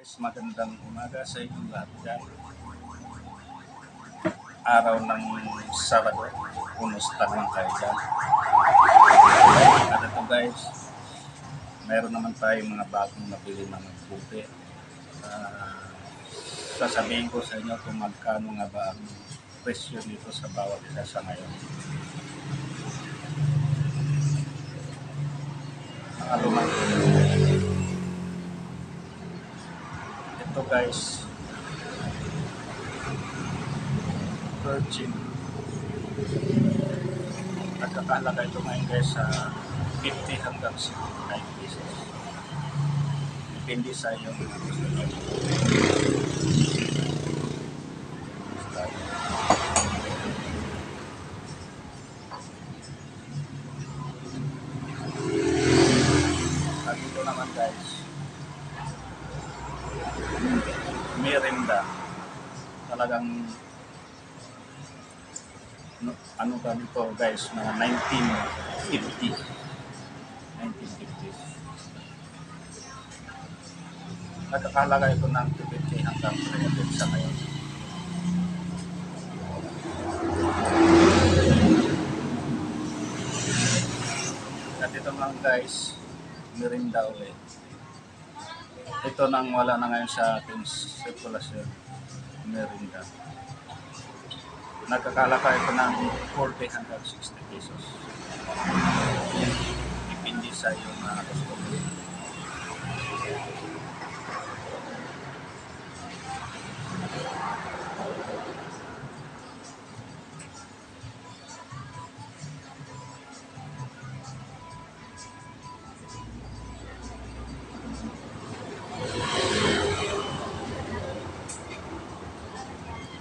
Guys, magandang umaga sa inyong lahat dyan. Araw ng Sabado, kumusta naman kayo dyan? At ito guys, meron naman tayong mga bagong nabili na magbuti. Ah, sasabihin ko sa inyo kung magkano nga ba ang presyo nito sa bawat isa sa ngayon. Mga ito guys. Virgin. Nagkakalaga ito ngayon guys sa 50 hanggang 65 pesos depende sa iyong gusto. nyo at ito naman guys merinda talagang ano, ano ka dito guys? Mga 1950 1950s nagkakalaga ito ng 250 hanggang 300 sa ngayon. At ito mga guys merinda ulit. Ito nang wala na ngayon sa ating sirkulasyon merinda nagkakalaka ito ng 40 hanggang 60 pesos. Depende sa iyong mga customer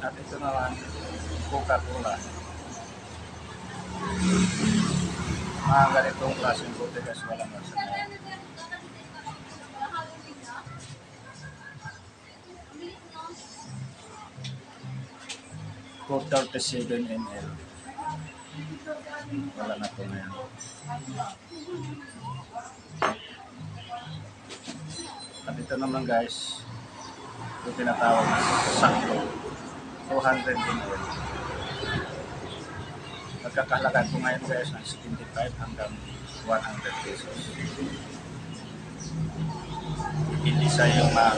at ito naman Coca-Cola mga ganitong klaseng bote guys walang nasa ngayon Coke 37 ml wala na po ngayon. At ito naman guys ito tinatawag na sakto 200 ml Nagkakalaga ko ngayon guys ng 75 hanggang 100 pesos. Hindi sa iyo ma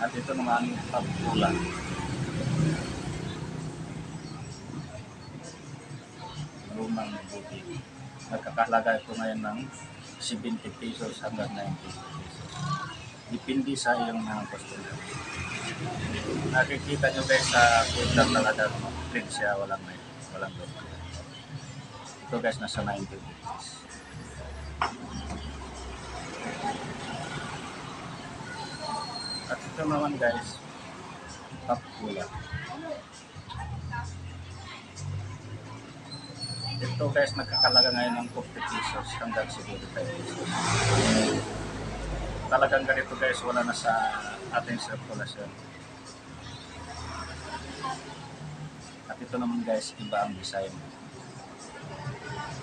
At ito naman pagkulang. Lumang buti. Nagkakalaga ito ngayon ng 70 pesos hanggang 90 pesos. Depende sa iyong mga customer nakikita nyo guys sa Twitter talaga clean siya, walang may walang logo. Ito guys nasa 90 rupees. At ito naman guys, top pula. Ito guys nagkakalaga ngayon ng 50 pesos hanggang 75 pesos. Talagang ganito guys, wala na sa ating sirkulasyon. At ito naman guys, iba ang design.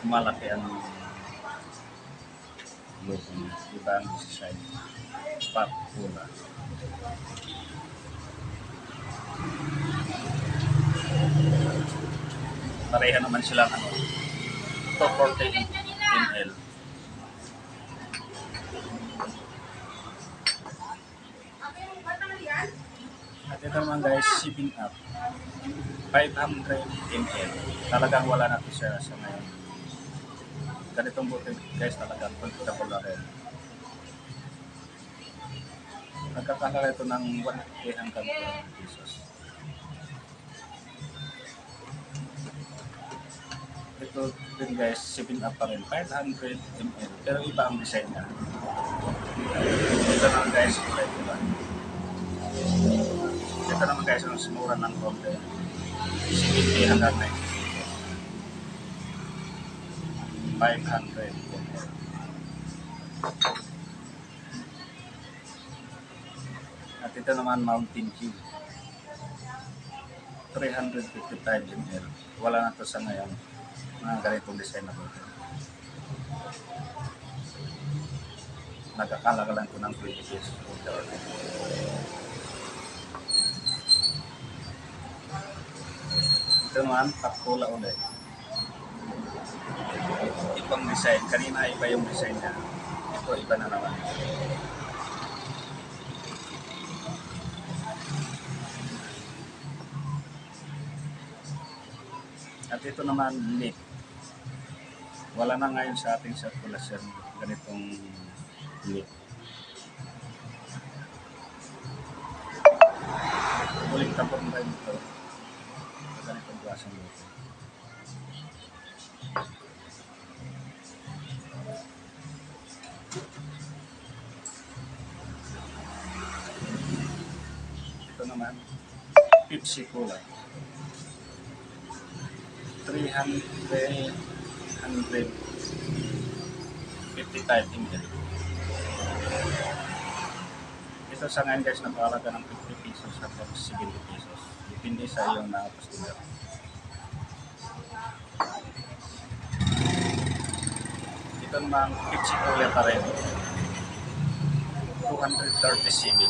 Malaki ang logo niya. Iba ang design. Pop pula. Pareha naman sila ano. Ito 40 ml. At ito naman guys, shipping up. 500 ml. Talagang wala na to siya sa ngayon. Ganitong buti guys talagang comfortable na rin. Nagkakalaga ito ng 150 hanggang 200 pesos. Ito din guys, 7 up pa rin. 500 ml. Pero iba ang design niya. Ito naman guys, iba iba. Ito naman guys, ang sumura ng konti. 70 hanggang 90 pesos. 500 ml. At ito naman Mountain Dew. 355 ml. Wala na to sa ngayon. Mga ganitong design na bote. Nagkakalaga lang ko ng 20 pesos. Ito naman, pakula ulit. Ibang design. Kanina iba yung design niya. Ito, iba na naman. At ito naman, lip. Wala na ngayon sa ating circulation ganitong lip. Ulit tapon ba ito? Ganitong klaseng lip. Ito naman, Pepsi Cola. 300 155 ml. Ito sa ngayon guys, napakalaga ng 50 pesos at 70 pesos. Depende sa iyong na customer. Ito naman, Cola pa rin. 237.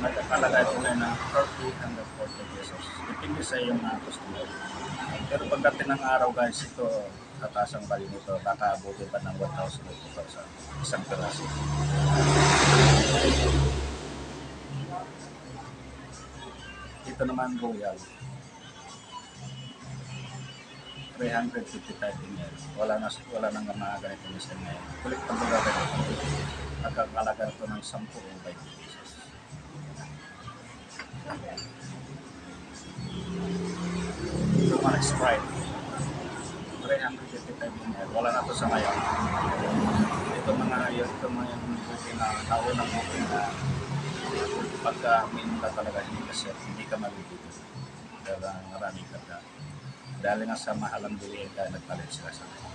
Nagkakalaga ito ngayon ng 30 hanggang 40 pesos. Depende sa iyong na customer. Pero pagdating ng araw guys, ito tataas ang value nito. Baka abuti pa ng 1,000 o 2,000 isang peraso. Ito naman Royal. 355 ml. Wala na wala nang mga ganito na siya ngayon. Kulit pang mga ganito. Nagkakalaga ito ng 10 o 20 pesos. Ito mga Sprite. 355 ml. Wala na ito sa ngayon. Ito mga yun, ito mga yung buti na naunang buti na pagka minta talaga hindi ka sir, hindi ka malibig. Dahil marami ka ka. Dahil nga sa mahalang bilihin ka, nagpalit sila sa akin.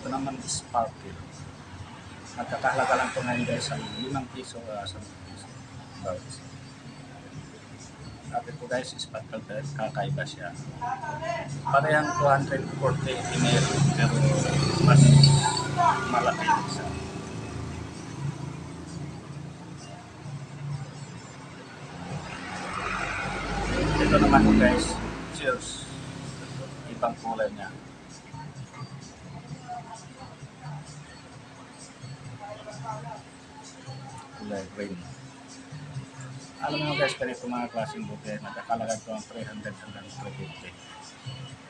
Ito naman sparkle. Nagkakahalaga lang ito ngayon guys ang 5 piso uh, 10 piso. At ito guys kakaiba siya. Parehang 240 ml pero mas malaki. Ito naman guys, cheers. Ibang kulay niya. Green. Alam mo guys, ganito mga klaseng buti, nagkakalaga ito ang 300 hanggang 350.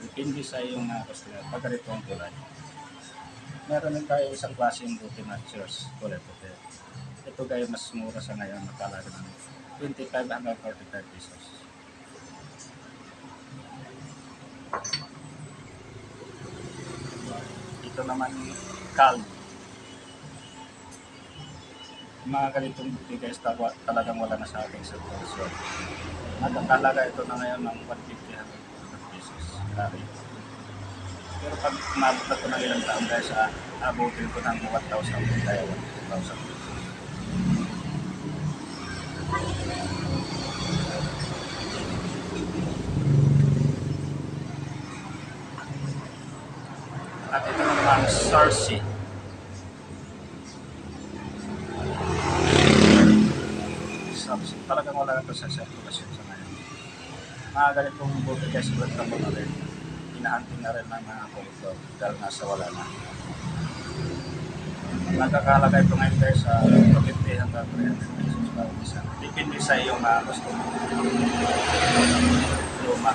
Depende sa iyong mga customer, pag ganito ang kulay. Meron din tayo isang klaseng buti na cheers, kulay puti. Ito guys, mas mura sa ngayon, nakalaga ng 25 hanggang 45 pesos. Ito naman, calm. Mga ganitong buti guys, tawa, talagang wala na sa ating sirkulasyon. Nagkakalaga ito na ngayon ng 150 hanggang 200 pesos. Kari. Pero pag umabot na ito ng ilang taon guys, ah, abutin ko ng 1,000 kaya 1,000. At ito naman, Sarsi. Sarsi. Talagang wala ito sa circulation sa ngayon. Mga ganitong buti guys, brand na na rin. Hinahanting na rin ng mga kolektor dahil nasa wala na. Nagkakalaga ito ngayon guys sa 250 hanggang 300 pesos para isa. Depende sa iyong mga gusto mo. Luma.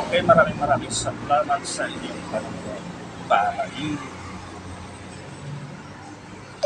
Okay, maraming maraming salamat sa inyong panonood. Bye!